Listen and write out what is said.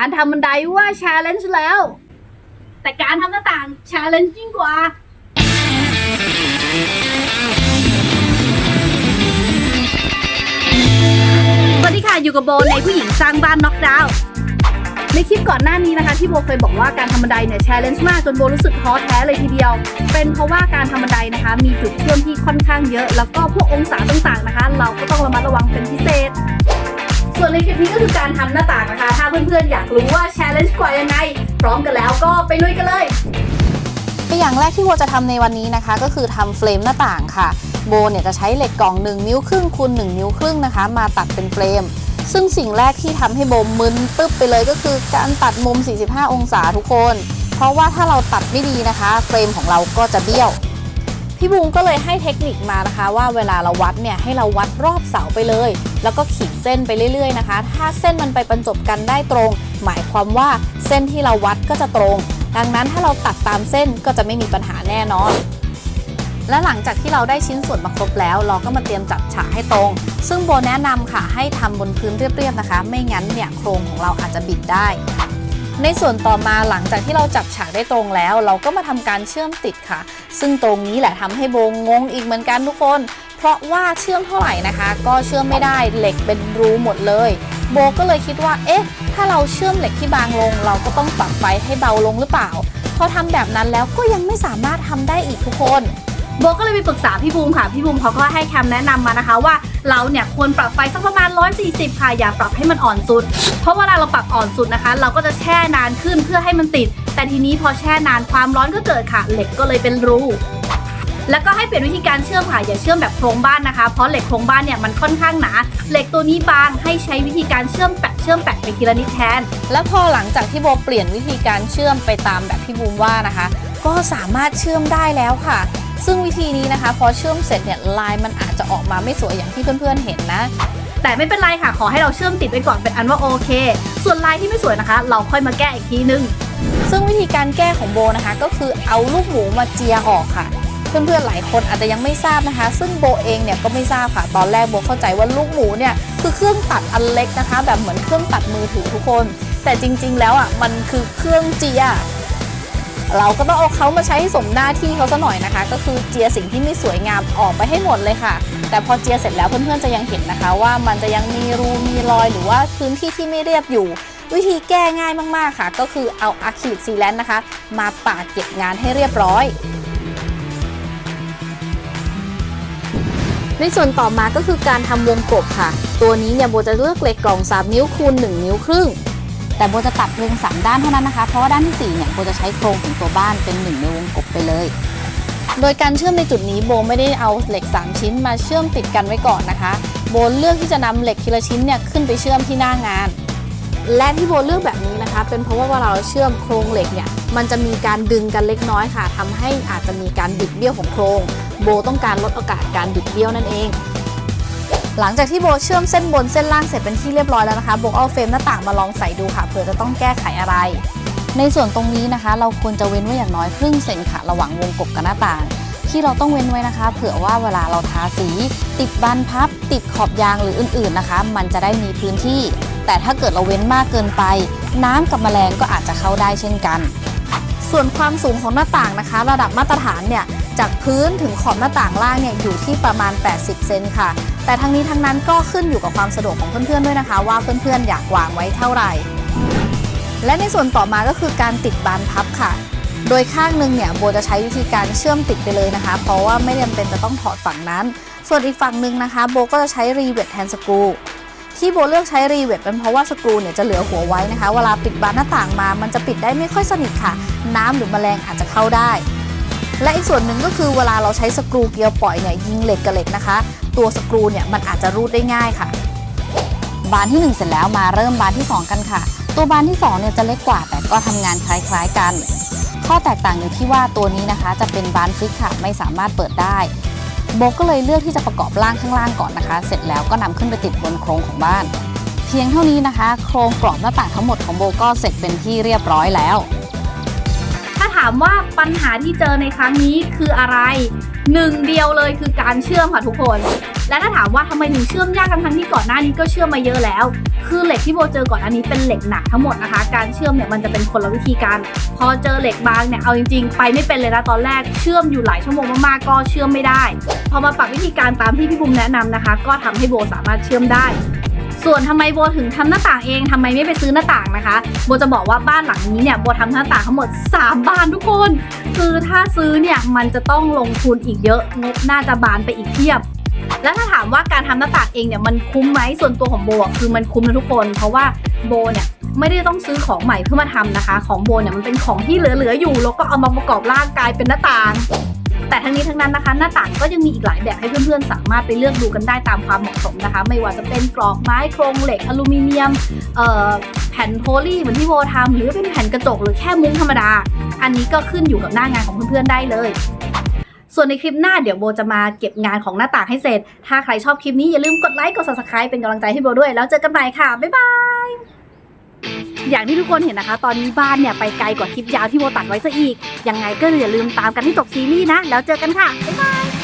การทำบันไดว่า challenge แล้ว แต่การทำหน้าต่าง challenge ยิ่งกว่า สวัสดีค่ะ อยู่กับโบในผู้หญิงสร้างบ้านน็อกดาวน์ในคลิปก่อนหน้านี้นะคะที่โบเคยบอกว่าการทำบันไดเนี่ย challenge มากจนโบรู้สึกท้อแท้เลยทีเดียว เป็นเพราะว่าการทำบันไดนะคะ มีจุดเชื่อมที่ค่อนข้างเยอะ แล้วก็พวกองศาต่างๆนะคะ เราก็ต้องระมัดระวังเป็นพิเศษ ส่วนในคลิปนี้ก็คือการทำหน้าต่างนะคะ ถ้าเพื่อนๆอยากรู้ว่า challenge กว่ายังไง พร้อมกันแล้วก็ไปลุยกันเลยอย่างแรกที่โบจะทำในวันนี้นะคะ ก็คือทำเฟรมหน้าต่างค่ะ โบเนี่ยจะใช้เหล็กกล่อง 1 นิ้วครึ่งคูณ1นิ้วครึ่งนะคะ มาตัดเป็นเฟรม ซึ่งสิ่งแรกที่ทำให้โบมึนปึ๊บไปเลยก็คือการตัดมุม 45 องศาทุกคน เพราะว่าถ้าเราตัดไม่ดีนะคะ เฟรมของเราก็จะเบี้ยว พี่บูมก็เลยให้เทคนิคมานะคะ ว่าเวลาเราวัดเนี่ยให้เราวัดรอบเสาไปเลย แล้วก็ขีดเส้นไปเรื่อยๆนะคะ ถ้าเส้นมันไปบรรจบกันได้ตรง หมายความว่าเส้นที่เราวัดก็จะตรง ดังนั้นถ้าเราตัดตามเส้นก็จะไม่มีปัญหาแน่นอนและหลังจากที่เราได้ชิ้นส่วนมาครบแล้ว เราก็มาเตรียมจัดฉากให้ตรง ซึ่งโบแนะนำค่ะให้ทำบนพื้นเรียบๆนะคะ ไม่งั้นเนี่ยโครงของเราอาจจะบิดได้ ในส่วนต่อมาหลังจากที่เราจับฉากได้ตรงแล้ว เราก็มาทำการเชื่อมติดค่ะ ซึ่งตรงนี้แหละทำให้โบงงอีกเหมือนกันทุกคน เพราะว่าเชื่อมเท่าไหร่นะคะ ก็เชื่อมไม่ได้เหล็กเป็นรูหมดเลย โบก็เลยคิดว่าเอ๊ะ ถ้าเราเชื่อมเหล็กที่บางลง เราก็ต้องปรับไฟให้เบาลงหรือเปล่าพอทำแบบนั้นแล้วก็ยังไม่สามารถทำได้อีกทุกคน โบก็เลยไปปรึกษาพี่บูมค่ะ พี่บูมเขาก็ให้คำแนะนำมานะคะว่าเราเนี่ยควรปรับไฟสักประมาณ 140 ค่ะอย่าปรับให้มันอ่อนสุด เพราะเวลาเราปรับอ่อนสุดนะคะ เราก็จะแช่นานขึ้นเพื่อให้มันติด แต่ทีนี้พอแช่นานความร้อนก็เกิดค่ะ เหล็กก็เลยเป็นรูแล้วก็ให้เปลี่ยนวิธีการเชื่อมค่ะอย่าเชื่อมแบบโครงบ้านนะคะ เพราะเหล็กโครงบ้านเนี่ยมันค่อนข้างหนาเหล็กตัวนี้บางให้ใช้วิธีการเชื่อมแปะเชื่อมแปะไปทีละนิดแทน แล้วพอหลังจากที่โบเปลี่ยนวิธีการเชื่อมไปตามแบบที่บูมว่านะคะ ก็สามารถเชื่อมได้แล้วค่ะ ซึ่งวิธีนี้นะคะพอเชื่อมเสร็จเนี่ยลายมันอาจจะออกมาไม่สวยอย่างที่เพื่อนๆเห็นนะแต่ไม่เป็นไรค่ะ ขอให้เราเชื่อมติดไว้ก่อนเป็นอันว่าโอเค ส่วนลายที่ไม่สวยนะคะ เราค่อยมาแก้อีกทีนึง ซึ่งวิธีการแก้ของโบนะคะ ก็คือเอาลูกหมูมาเจียออกค่ะ เพื่อนๆหลายคนอาจจะยังไม่ทราบนะคะ ซึ่งโบเองเนี่ยก็ไม่ทราบค่ะ ตอนแรกโบเข้าใจว่าลูกหมูเนี่ยคือเครื่องตัดอันเล็กนะคะ แบบเหมือนเครื่องตัดมือถือทุกคน แต่จริง ๆ แล้วอะมันคือเครื่องเจีย เราก็ต้องเอาเขามาใช้ให้สมหน้าที่เขาซะหน่อยนะคะ ก็คือเจียสิ่งที่ไม่สวยงามออกไปให้หมดเลยค่ะ แต่พอเจียเสร็จแล้วเพื่อนๆจะยังเห็นนะคะ ว่ามันจะยังมีรูมีรอยหรือว่าพื้นที่ที่ไม่เรียบอยู่ วิธีแก้ง่ายมากๆค่ะ ก็คือเอาอะคริลิกซีแลนต์นะคะ มาปาดเก็บงานให้เรียบร้อยในส่วนต่อมาก็คือการทำวงกบค่ะ ตัวนี้เนี่ยโบจะเลือกเหล็กกล่อง 3 นิ้วคูณ 1 นิ้วครึ่ง แต่โบจะตัดเพียง3ด้านเท่านั้นนะคะ เพราะว่าด้านที่ 4 เนี่ยโบจะใช้โครงของตัวบ้านเป็น1ในวงกบไปเลย โดยการเชื่อมในจุดนี้โบไม่ได้เอาเหล็ก 3 ชิ้นมาเชื่อมติดกันไว้ก่อนนะคะ โบเลือกที่จะนำเหล็กทีละชิ้นเนี่ยขึ้นไปเชื่อมที่หน้างาน และที่โบเลือกแบบนี้นะคะ เป็นเพราะว่าเวลาเราเชื่อมโครงเหล็กเนี่ยมันจะมีการดึงกันเล็กน้อยค่ะทำให้อาจจะมีการบิดเบี้ยวของโครง โบต้องการลดโอกาสการบิดเบี้ยวนั่นเอง หลังจากที่โบเชื่อมเส้นบนเส้นล่างเสร็จเป็นที่เรียบร้อยแล้วนะคะโบเอาเฟรมหน้าต่างมาลองใส่ดูค่ะเผื่อจะต้องแก้ไขอะไร ในส่วนตรงนี้นะคะ เราควรจะเว้นไว้อย่างน้อยครึ่งเซนค่ะระหว่างวงกบกับหน้าต่าง ที่เราต้องเว้นไว้นะคะ เผื่อว่าเวลาเราทาสี ติดบานพับ ติดขอบยางหรืออื่นๆนะคะ มันจะได้มีพื้นที่ แต่ถ้าเกิดเราเว้นมากเกินไป น้ำกับแมลงก็อาจจะเข้าได้เช่นกัน ส่วนความสูงของหน้าต่างนะคะ ระดับมาตรฐานเนี่ย จากพื้นถึงขอบหน้าต่างล่างเนี่ยอยู่ที่ประมาณ 80 เซนค่ะ แต่ทั้งนี้ทั้งนั้นก็ขึ้นอยู่กับความสะดวกของเพื่อนๆด้วยนะคะ ว่าเพื่อนๆอยากวางไว้เท่าไหร่ และในส่วนต่อมาก็คือการติดบานพับค่ะ โดยข้างหนึ่งเนี่ยโบจะใช้วิธีการเชื่อมติดไปเลยนะคะ เพราะว่าไม่จำเป็นจะต้องถอดฝั่งนั้น ส่วนอีกฝั่งหนึ่งนะคะ โบก็จะใช้รีเวทแทนสกรูที่โบเลือกใช้รีเวทเป็นเพราะว่าสกรูเนี่ยจะเหลือหัวไว้นะคะ เวลาปิดบานหน้าต่างมา มันจะปิดได้ไม่ค่อยสนิทค่ะ น้ำหรือแมลงอาจจะเข้าได้ และอีกส่วนหนึ่งก็คือเวลาเราใช้สกรูเกียวปล่อยเนี่ยยิงเหล็กกับเหล็กนะคะ ตัวสกรูเนี่ยมันอาจจะรูดได้ง่ายค่ะ บานที่ 1 เสร็จแล้วมาเริ่มบานที่ 2 กันค่ะ ตัวบานที่2เนี่ยจะเล็กกว่าแต่ก็ทำงานคล้ายๆกัน ข้อแตกต่างอยู่ที่ว่าตัวนี้นะคะ จะเป็นบานฟิกค่ะไม่สามารถเปิดได้โบก็เลยเลือกที่จะประกอบร่างข้างล่างก่อนนะคะ เสร็จแล้วก็นำขึ้นไปติดบนโครงของบ้าน เพียงเท่านี้นะคะ โครงกรอบหน้าต่างทั้งหมดของโบก็เสร็จเป็นที่เรียบร้อยแล้วาทถามว่าปัญหาที่เจอในครั้งนี้คืออะไรหนึ่งเดียวเลยคือการเชื่อมค่ะทุกคน และถ้าถามว่าทำไมถึงเชื่อมยากทั้งที่ก่อนหน้านี้ก็เชื่อมมาเยอะแล้ว คือเหล็กที่โบเจอก่อนอันนี้เป็นเหล็กหนักทั้งหมดนะคะ การเชื่อมเนี่ยมันจะเป็นคนละวิธีการ พอเจอเหล็กบางเนี่ยเอาจริงๆ ไปไม่เป็นเลยนะตอนแรกเชื่อมอยู่หลายชั่วโมงมากๆก็เชื่อมไม่ได้ พอมาปรับวิธีการตามที่พี่บุ๋มแนะนำนะคะ ก็ทำให้โบสามารถเชื่อมได้ ส่วนทำไมโบถึงทำหน้าต่างเองทำไมไม่ไปซื้อหน้าต่างนะคะ โบจะบอกว่าบ้านหลังนี้เนี่ยโบทำหน้าต่างทั้งหมด 3 บานทุกคน คือถ้าซื้อเนี่ยมันจะต้องลงทุนอีกเยอะงบน่าจะบานไปอีกเพียบแล้วถ้าถามว่าการทำหน้าต่างเองเนี่ยมันคุ้มไหมส่วนตัวของโบคือมันคุ้มนะทุกคน เพราะว่าโบเนี่ยไม่ได้ต้องซื้อของใหม่เพื่อมาทำนะคะ ของโบเนี่ยมันเป็นของที่เหลือๆอยู่ แล้วก็เอามาประกอบร่างกายเป็นหน้าต่าง แต่ทั้งนี้ทั้งนั้นนะคะ หน้าต่างก็ยังมีอีกหลายแบบให้เพื่อนๆ สามารถไปเลือกดูกันได้ตามความเหมาะสมนะคะ ไม่ว่าจะเป็นกรอบไม้โครงเหล็กอลูมิเนียมแผ่นโพลีเหมือนที่โบทำหรือเป็นแผ่นกระจกหรือแค่มุ้งธรรมดา อันนี้ก็ขึ้นอยู่กับหน้างานของเพื่อนๆได้เลย ส่วนในคลิปหน้าเดี๋ยวโบจะมาเก็บงานของหน้าต่างให้เสร็จ ถ้าใครชอบคลิปนี้อย่าลืมกดไลค์กด subscribe เป็นกำลังใจให้โบด้วย แล้วเจอกันใหม่ค่ะบ๊ายบาย อย่างที่ทุกคนเห็นนะคะ ตอนนี้บ้านเนี่ยไปไกลกว่าคลิปยาวที่โบตัดไว้ซะอีก ยังไงก็อย่าลืมตามกันที่จบซีรีส์นะ แล้วเจอกันค่ะ บ๊ายบาย